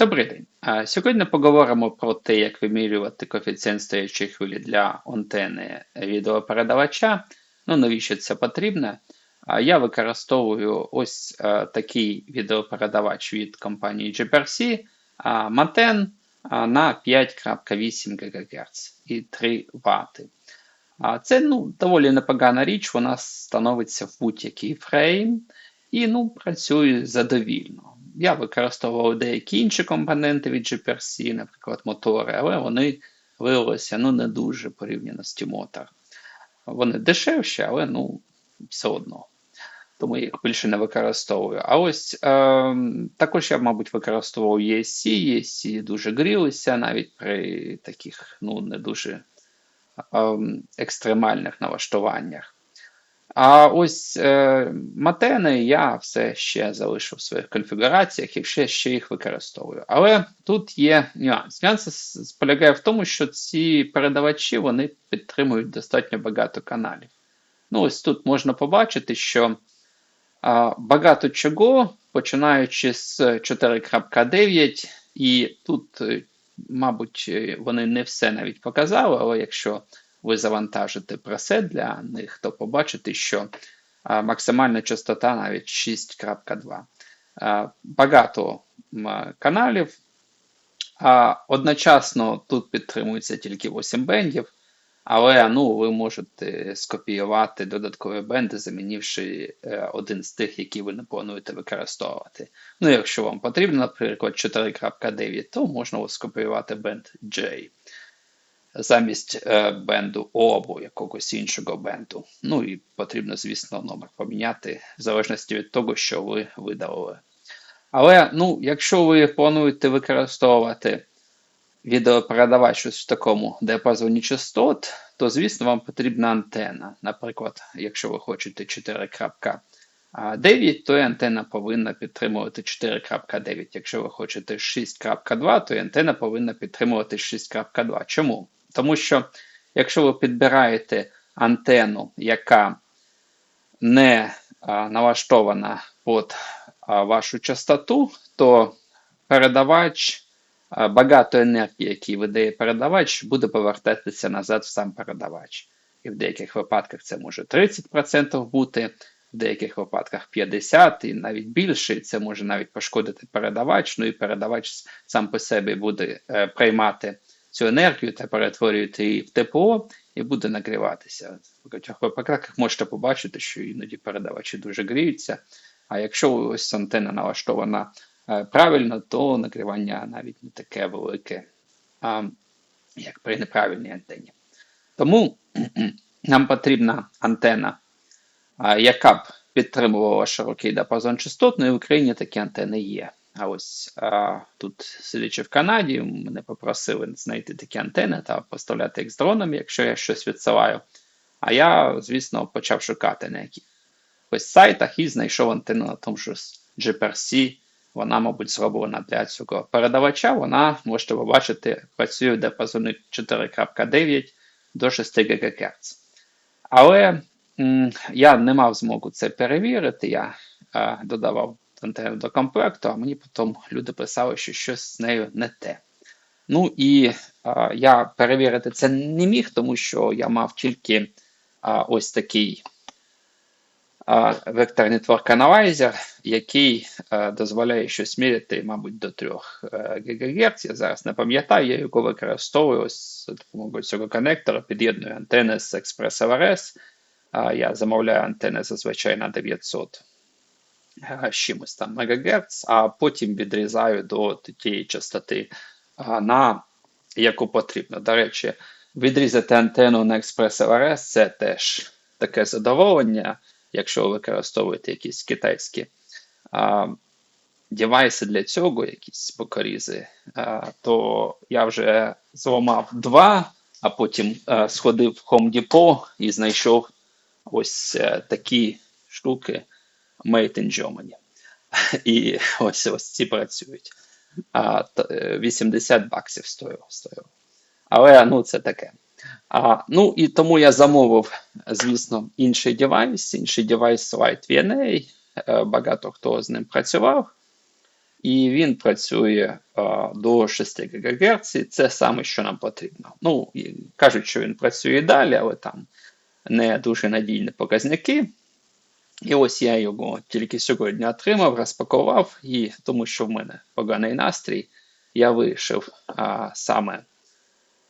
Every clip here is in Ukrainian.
Добрий день. Сьогодні поговоримо про те, як вимірювати коефіцієнт стоячої хвилі для антени відеопередавача. Ну, навіщо це потрібно? Я використовую ось такий відеопередавач від компанії GPRC Maten на 5.8 ГГц і 3 Вт. Це ну, доволі непогана річ, вона становиться в будь-який фрейм і ну, працює задовільно. Я використовував деякі інші компоненти від GPRC, наприклад, мотори, але вони виявилися ну, не дуже порівняно з T-Motor. Вони дешевші, але ну, все одно. Тому я їх більше не використовую. А ось е, також я, мабуть, використовував ESC. ESC дуже грілися навіть при таких ну, не дуже е, екстремальних налаштуваннях. А ось е, матени я все ще залишив в своїх конфігураціях і ще, ще їх використовую. Але тут є нюанс. Нюанс полягає в тому, що ці передавачі вони підтримують достатньо багато каналів. Ну, ось тут можна побачити, що а, багато чого, починаючи з 4.9, і тут, е, мабуть, вони не все навіть показали, але якщо ви завантажите пресет для них, то побачите, що максимальна частота навіть 6.2. Багато каналів. А, Одночасно тут підтримується тільки 8 бендів, але ну, ви можете скопіювати додаткові бенди, замінивши е, один з тих, які ви не плануєте використовувати. Ну, якщо вам потрібно, наприклад, 4.9, то можна скопіювати бенд J замість е, бенду O або якогось іншого бенду. Ну і потрібно, звісно, номер поміняти в залежності від того, що ви видалили. Але ну, якщо ви плануєте використовувати відеопередавач ось в такому діапазоні частот, то, звісно, вам потрібна антена. Наприклад, якщо ви хочете 4.9, то і антена повинна підтримувати 4.9. Якщо ви хочете 6.2, то і антена повинна підтримувати 6.2. Чому? Тому що, якщо ви підбираєте антенну, яка не а, налаштована під а, вашу частоту, то передавач, а, багато енергії, який видає передавач, буде повертатися назад в сам передавач. І в деяких випадках це може 30% бути, в деяких випадках 50% і навіть більше. І це може навіть пошкодити передавач. Ну і передавач сам по собі буде е, приймати цю енергію та перетворюєте її в тепло і буде нагріватися. В багатьох випадках можете побачити, що іноді передавачі дуже гріються. А якщо ось антенна налаштована е, правильно, то нагрівання навіть не таке велике, як при неправильній антенні. Тому нам потрібна антенна, яка б підтримувала широкий диапазон частот, ну і в Україні такі антени є. А ось а, тут, сидячи в Канаді, мене попросили знайти такі антени та поставляти їх з дронами, якщо я щось відсилаю. А я, звісно, почав шукати на якихось сайтах і знайшов антенну на тому ж GPRC. Вона, мабуть, зроблена для цього передавача. Вона, можете побачити, працює в діапазоні 4.9 до 6 ГГц. Але м я не мав змогу це перевірити. Я а, додавав антенну до комплекту, а мені потім люди писали, що щось з нею не те. Ну і а, я перевірити це не міг, тому що я мав тільки а, ось такий а, векторний Network Analyzer, який а, дозволяє щось міряти, мабуть, до 3 е, ГГц. Я зараз не пам'ятаю, я його використовую ось за допомогою цього коннектора, під'єдную антени з Express LRS. Я замовляю антени зазвичай на 900 з чимось там МГц, а потім відрізаю до тієї частоти, на яку потрібно. До речі, відрізати антенну на Express LRS це теж таке задоволення, якщо ви використовуєте якісь китайські а, девайси для цього, якісь покорізи, а, то я вже зламав два, а потім а, сходив в Home Depot і знайшов ось а, е, такі штуки. Made in Germany. І ось ось ці працюють. А, 80 е, баксів стоїв. Але ну, це таке. А, Ну і тому я замовив, звісно, інший девайс, інший девайс Light VNA. Е, багато хто з ним працював. і він працює а, до 6 ГГц, це саме, що нам потрібно. Ну, кажуть, що він працює далі, але там не дуже надійні показники. І ось я його тільки сьогодні отримав, розпакував, і тому що в мене поганий настрій, я вирішив а, саме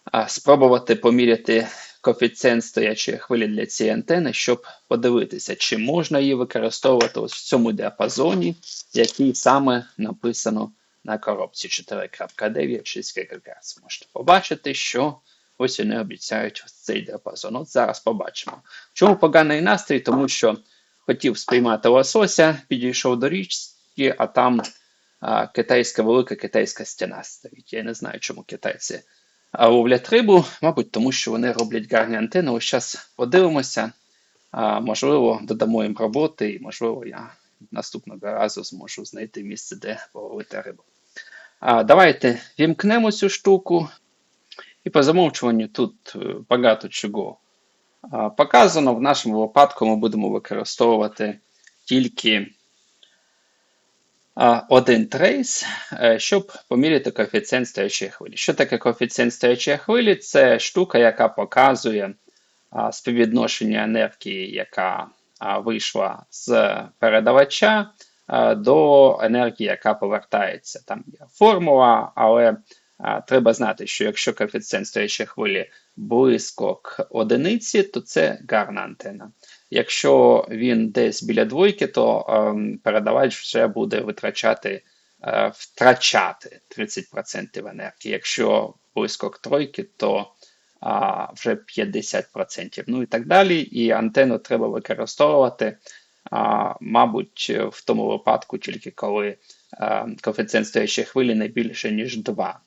а, спробувати поміряти коефіцієнт стоячої хвилі для цієї антени, щоб подивитися, чи можна її використовувати ось в цьому діапазоні, який саме написано на коробці 4.9 6 ГГц. Можете побачити, що ось вони обіцяють цей діапазон. От зараз побачимо. Чому поганий настрій? Тому що хотів спіймати лосося, підійшов до річки, а там а, китайська велика китайська стіна стоїть. Я не знаю, чому китайці ловлять рибу, мабуть, тому що вони роблять гарні антени. Ось зараз подивимося. А, Можливо, додамо їм роботи, і, можливо, я наступного разу зможу знайти місце, де половити рибу. А, Давайте вімкнемо цю штуку. І по замовчуванню тут е, багато чого показано. В нашому випадку ми будемо використовувати тільки один трейс, е, щоб поміряти коефіцієнт стоячої хвилі. Що таке коефіцієнт стоячої хвилі? Це штука, яка показує співвідношення енергії, яка вийшла з передавача до енергії, яка повертається. Там є формула, але треба знати, що якщо коефіцієнт стоячої хвилі близько к одиниці, то це гарна антена. Якщо він десь біля двойки, то ем, передавач вже буде витрачати, е, втрачати 30% енергії. Якщо близько к тройки, то а, вже 50%. Ну і так далі. І антенну треба використовувати, а, мабуть, в тому випадку, тільки коли а, коефіцієнт стоячої хвилі не більше, ніж 2.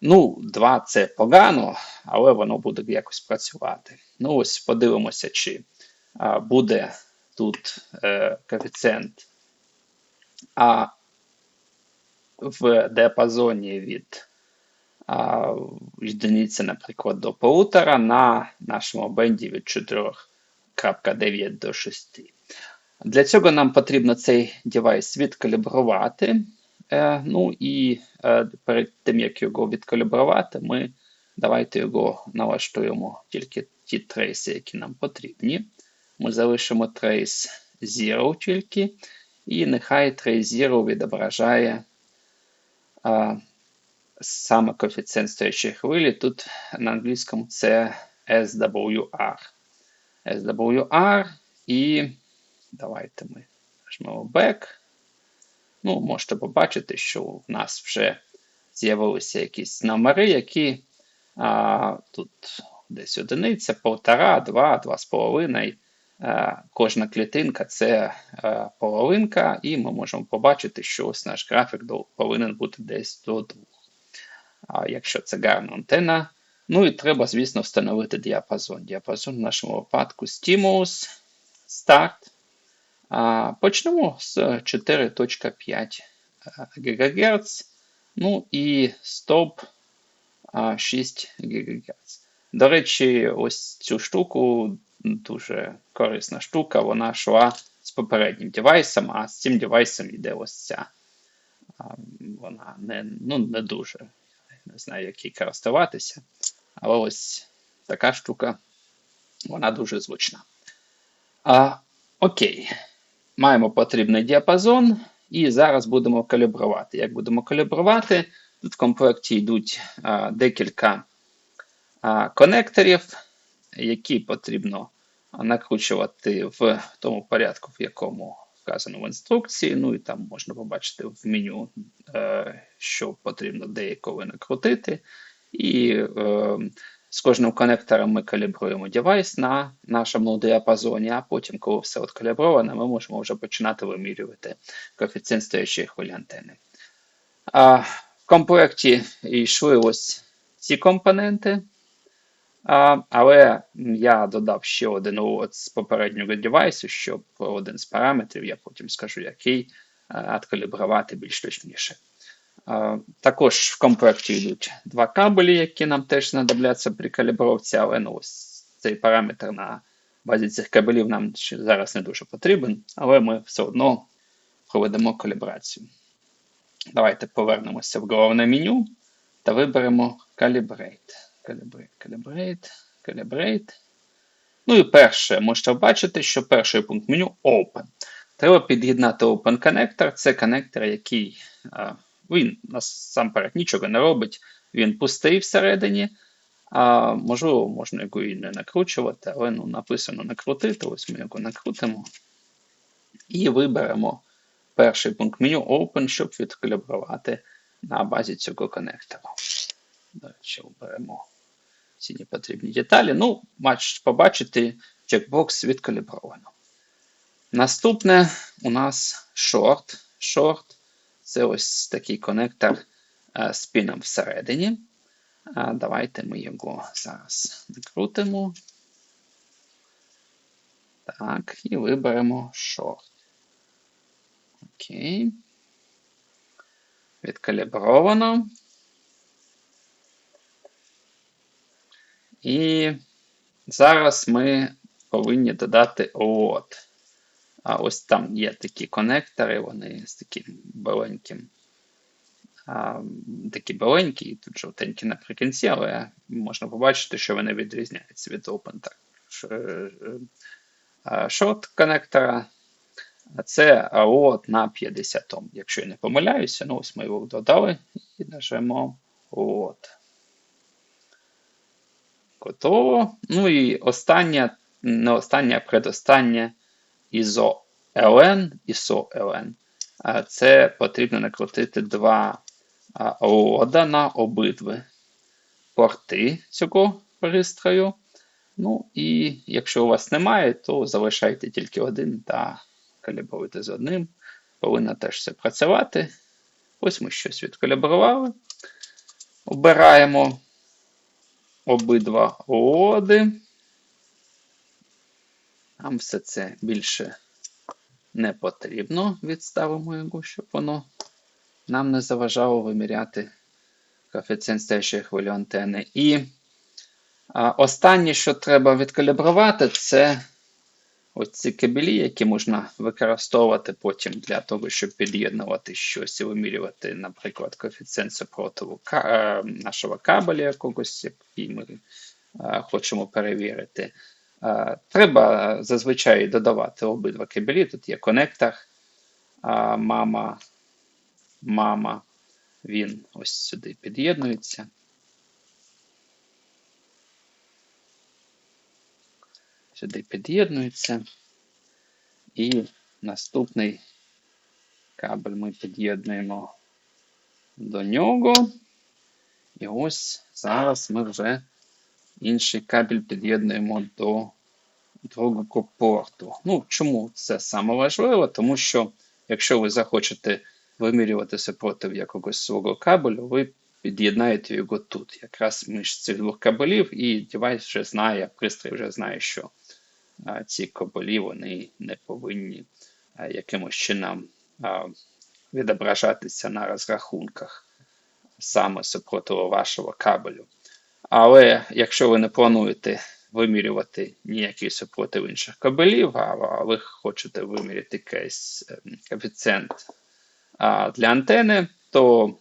Ну, 2 це погано, але воно буде якось працювати. Ну, ось подивимося, чи а, буде тут е, коефіцієнт А в діапазоні від а, одиниці, наприклад, до полутора на нашому бенді від 4.9 до 6. Для цього нам потрібно цей девайс відкалібрувати. Е, ну і е, перед тим, як його відкалібрувати, ми давайте його налаштуємо тільки ті трейси, які нам потрібні. Ми залишимо трейс 0 тільки, і нехай трейс 0 відображає а, саме коефіцієнт стоячої хвилі. Тут на англійському це SWR. SWR і давайте ми нажмемо Back. Ну, можете побачити, що в нас вже з'явилися якісь номери, які а, тут десь одиниця, полтора, два, два з половиною. Кожна клітинка це половинка, і ми можемо побачити, що ось наш графік повинен бути десь до двох. Якщо це гарна антенна. Ну і треба, звісно, встановити діапазон. Діапазон в нашому випадку Stimulus, Start. Почнемо з 4.5 ГГц. Ну і стоп 6 ГГц. До речі, ось цю штуку дуже корисна штука. Вона йшла з попереднім девайсом, а з цим девайсом йде ось ця. Вона не ну, не дуже. Не знаю, як їй користуватися. Але ось така штука, вона дуже звучна. А, Окей. Маємо потрібний діапазон, і зараз будемо калібрувати. Як будемо калібрувати? Тут в комплекті йдуть а, декілька а, конекторів, які потрібно накручувати в тому порядку, в якому вказано в інструкції. Ну і там можна побачити в меню, е, що потрібно деякого накрутити. І е, з кожним конектором ми калібруємо девайс на нашому діапазоні, а потім, коли все откалібровано, ми можемо вже починати вимірювати коефіцієнт стоячої хвилі антени. А, В комплекті йшли ось ці компоненти, а, але я додав ще один от з попереднього девайсу, щоб один з параметрів, я потім скажу, який, откалібрувати більш точніше. Також в комплекті йдуть два кабелі, які нам теж знадобляться при калібровці, але ну, ось цей параметр на базі цих кабелів нам зараз не дуже потрібен, але ми все одно проведемо калібрацію. Давайте повернемося в головне меню та виберемо Calibrate. Calibrate, Calibrate, Calibrate. Ну і перше, можете бачити, що перший пункт меню Open. Треба під'єднати Open Connector. Це коннектор, який він насамперед нічого не робить, він пустий всередині. А, Можливо, можна його і не накручувати, але ну, написано накрутити. Ось ми його накрутимо. І виберемо перший пункт меню Open, щоб відкалібрувати на базі цього коннектора. До речі, оберемо всі непотрібні деталі. Ну, побачите, чекбокс відкалібровано. Наступне у нас short. Short це ось такий коннектор з піном всередині. Давайте ми його зараз накрутимо. Так, і виберемо short. Окей. Відкалібровано. І зараз ми повинні додати OOT. А ось там є такі конектори, вони з таким беленьким. А, такі беленькі, і тут жовтенькі наприкінці, але можна побачити, що вони відрізняються від Open Short коннектора. А це OOT на 50 Ом. Якщо я не помиляюся, ну ось ми його додали і нажмемо OOT. Готово. Ну і останнє, не останнє, а предостаннє ISO-LN, ISO-LN. Це потрібно накрутити два ода на обидві порти цього пристрою. Ну і якщо у вас немає, то залишайте тільки один та калібруйте з одним. Повинно теж все працювати. Ось ми щось відкалібрували. Обираємо обидва оди. Нам все це більше не потрібно. Відставимо його, щоб воно нам не заважало виміряти коефіцієнт стоячої хвилі антени. І а, останнє, що треба відкалібрувати, це ось ці кабелі, які можна використовувати потім для того, щоб під'єднувати щось і вимірювати, наприклад, коефіцієнт супротиву е, нашого кабеля якогось, який ми е, хочемо перевірити. Е, треба зазвичай додавати обидва кабелі. Тут є конектор, мама, мама, він ось сюди під'єднується. Сюди під'єднується. І наступний кабель ми під'єднуємо до нього. І ось зараз ми вже інший кабель під'єднуємо до другого порту. Ну, Чому це саме важливо? Тому що, якщо ви захочете вимірювати супротив якогось свого кабелю, ви під'єднаєте його тут, якраз між цих двох кабелів, і девайс вже знає, пристрій вже знає, що а, ці кабелі вони не повинні а, якимось чином а, відображатися на розрахунках саме супротиву вашого кабелю. Але якщо ви не плануєте вимірювати ніякий супротив інших кабелів, а ви хочете виміряти якийсь ем, коефіцієнт для антени, то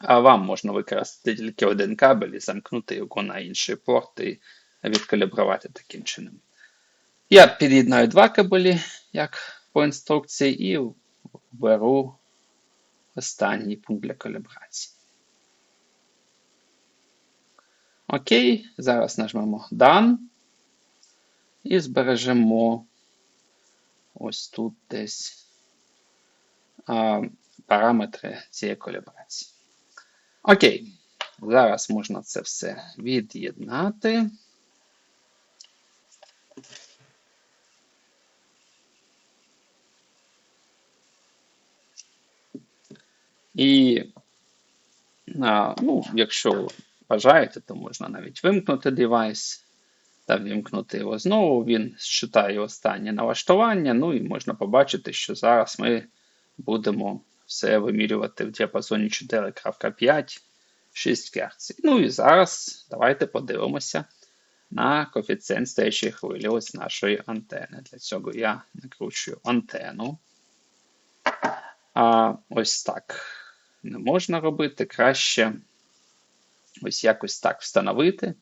вам можна використати тільки один кабель і замкнути його на інший порт і відкалібрувати таким чином. Я під'єднаю два кабелі, як по інструкції, і беру останній пункт для калібрації. Окей, зараз нажмемо Done. І збережемо ось тут десь а, параметри цієї колібрації. Окей, зараз можна це все від'єднати. І, а, ну, якщо бажаєте, то можна навіть вимкнути девайс та вимкнути його знову. Він считає останнє налаштування. Ну і можна побачити, що зараз ми будемо все вимірювати в діапазоні 4.5 6 Гц. Ну і зараз давайте подивимося на коефіцієнт стоячої хвилі ось нашої антени. Для цього я накручую антенну. А, Ось так. не можна робити. Краще ось якось так встановити.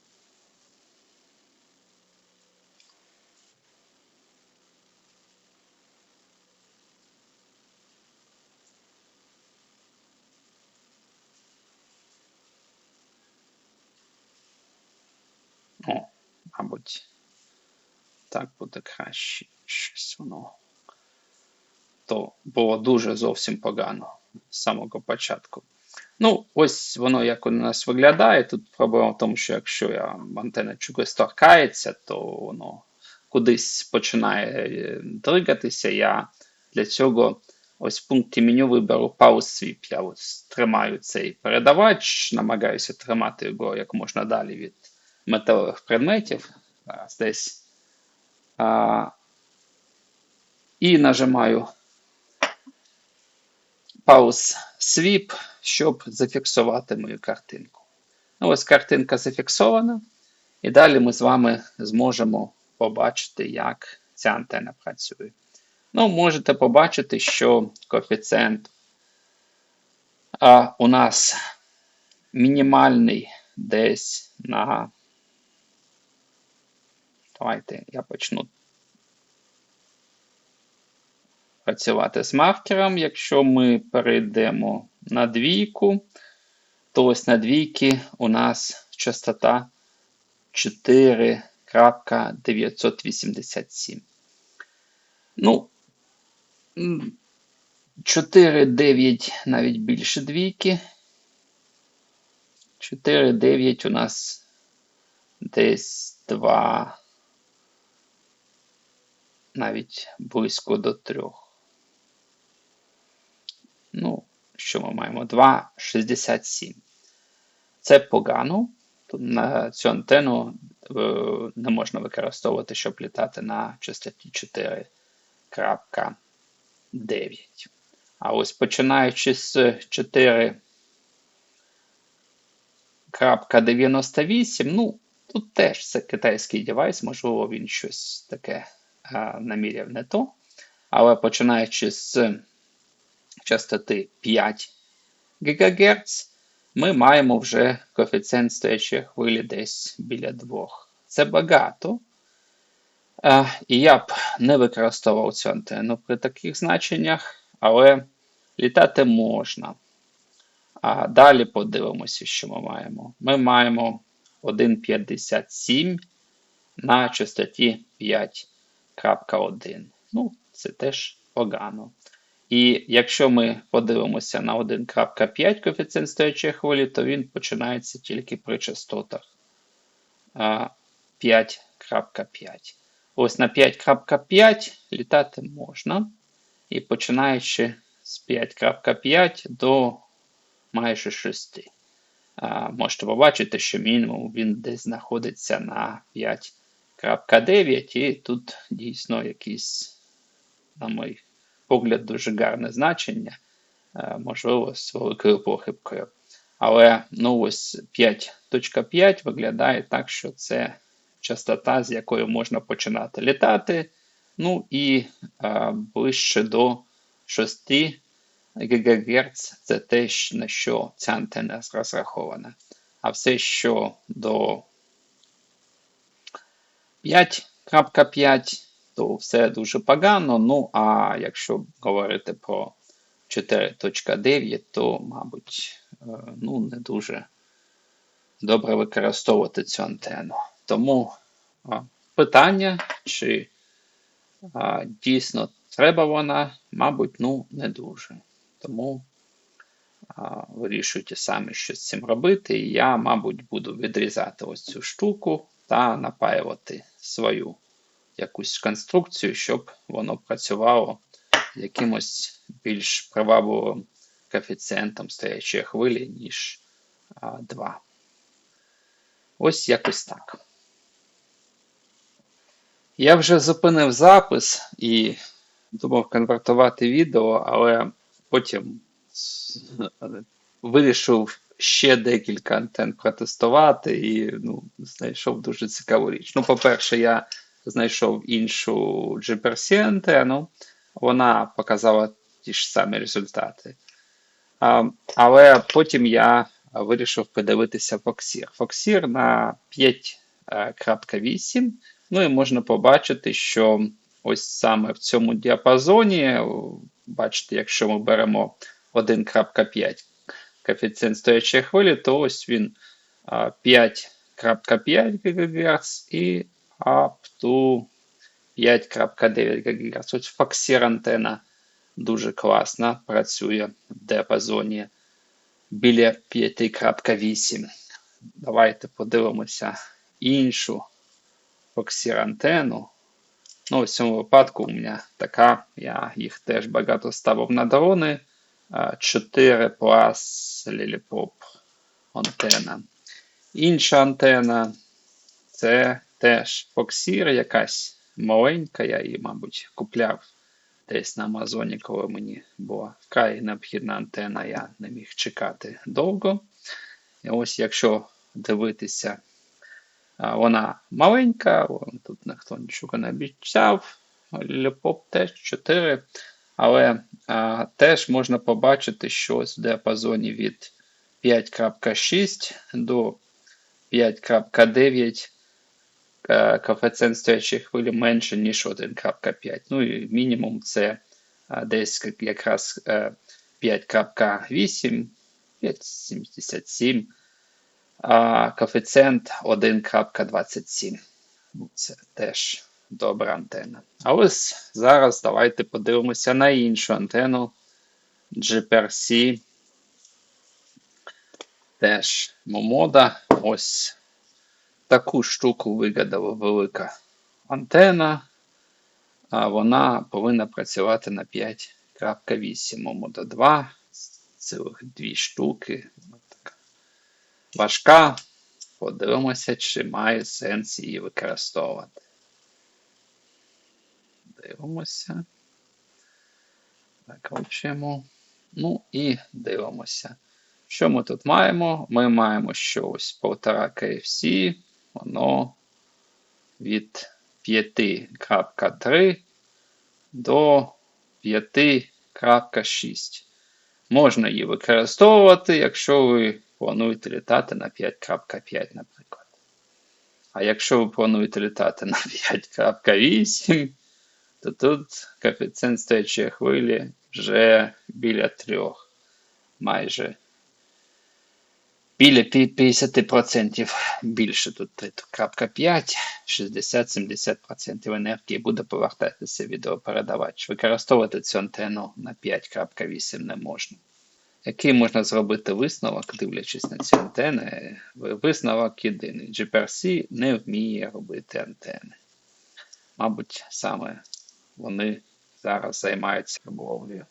О, мабуть, так буде краще. Щось воно. То було дуже зовсім погано з самого початку. Ну, ось воно як у нас виглядає. Тут проблема в тому, що якщо я антенна чогось торкається, то воно кудись починає е, дригатися. Я для цього ось в пункті меню виберу Pause Sweep. Я ось тримаю цей передавач, намагаюся тримати його як можна далі від металевих предметів. Зараз десь. А, І нажимаю Pause Sweep, щоб зафіксувати мою картинку. Ну, ось картинка зафіксована. І далі ми з вами зможемо побачити, як ця антенна працює. Ну, можете побачити, що коефіцієнт а, у нас мінімальний десь на. Давайте я почну працювати з маркером. Якщо ми перейдемо на двійку, то ось на двійки у нас частота 4.987. Ну, 4,9 навіть більше двійки. 4,9 у нас десь 2, навіть близько до 3. Ну, що ми маємо? 2,67. Це погано. На цю антенну е, не можна використовувати, щоб літати на частоті 4.9. А ось починаючи з 4.98, ну, тут теж це китайський девайс, можливо, він щось таке а, наміряв не то. Але починаючи з частоти 5 ГГц, ми маємо вже коефіцієнт стоячої хвилі десь біля 2. Це багато. І я б не використовував цю антенну при таких значеннях, але літати можна. А далі подивимося, що ми маємо. Ми маємо 1,57 на частоті 5.1. Ну, це теж погано. І якщо ми подивимося на 1.5 коефіцієнт стоячої хвилі, то він починається тільки при частотах 5.5. Ось на 5.5 літати можна. І починаючи з 5.5 до майже 6. Можете побачити, що мінімум він десь знаходиться на 5.9, і тут дійсно якийсь, на мій погляд, дуже гарне значення, можливо, з великою похибкою. Але ну ось 5.5 виглядає так, що це частота, з якою можна починати літати. Ну і а, ближче до 6 ГГц це те, на що ця антенна розрахована. А все, що до 5.5, то все дуже погано. Ну, а якщо говорити про 4.9, то, мабуть, ну, не дуже добре використовувати цю антенну. Тому питання, чи дійсно треба вона, мабуть, ну, не дуже. Тому вирішуйте самі, що з цим робити. І я, мабуть, буду відрізати ось цю штуку та напаювати свою якусь конструкцію, щоб воно працювало якимось більш привабливим коефіцієнтом стоячої хвилі, ніж 2. Ось якось так. Я вже зупинив запис і думав конвертувати відео, але потім вирішив ще декілька антенн протестувати і ну, знайшов дуже цікаву річ. Ну, по-перше, я знайшов іншу GPRC антенну, вона показала ті ж самі результати. А, але потім я вирішив подивитися Foxir. Foxir на 5.8. Ну і можна побачити, що ось саме в цьому діапазоні, бачите, якщо ми беремо 1.5 коефіцієнт стоячої хвилі, то ось він 5.5 ГГц і up to 5.9 ГГц. Ось Foxir антена дуже класна, працює в діапазоні біля 5.8. Давайте подивимося іншу Foxir антенну. Ну, в цьому випадку у мене така, я їх теж багато ставив на дрони. 4 Plus Lillipop антенна. Інша антенна це теж Foxir, якась маленька, я її, мабуть, купляв десь на Амазоні, коли мені була вкрай необхідна антенна, я не міг чекати довго. І ось якщо дивитися, вона маленька, тут ніхто нічого не обіцяв. Ліпоп теж 4. Але а, теж можна побачити, що в діапазоні від 5.6 до 5.9 коефіцієнт стоячої хвилі менше, ніж 1.5. Ну і мінімум це десь якраз 5.8, 5.77, а коефіцієнт 1.27. Це теж добра антенна. А ось зараз давайте подивимося на іншу антенну GPRC. Теж Момода. Ось таку штуку вигадала велика антенна. А вона повинна працювати на 5.8 Момода 2. Цілих дві штуки. Важка. Подивимося, чи має сенс її використовувати. Дивимося. Закручуємо. Ну і дивимося. Що ми тут маємо? Ми маємо що ось 1,5 KFC, воно від 5.3 до 5.6. Можна її використовувати, якщо ви плануєте літати на 5.5, наприклад. А якщо ви плануєте літати на 5.8, то тут коефіцієнт стоячої хвилі вже біля 3. Майже біля 50% більше тут 3.5, 60-70% енергії буде повертатися відеопередавач. Використовувати цю антенну на 5.8 не можна. Який можна зробити висновок, дивлячись на ці антени? Висновок єдиний. GPRC не вміє робити антени. Мабуть, саме вони зараз займаються риболовлею.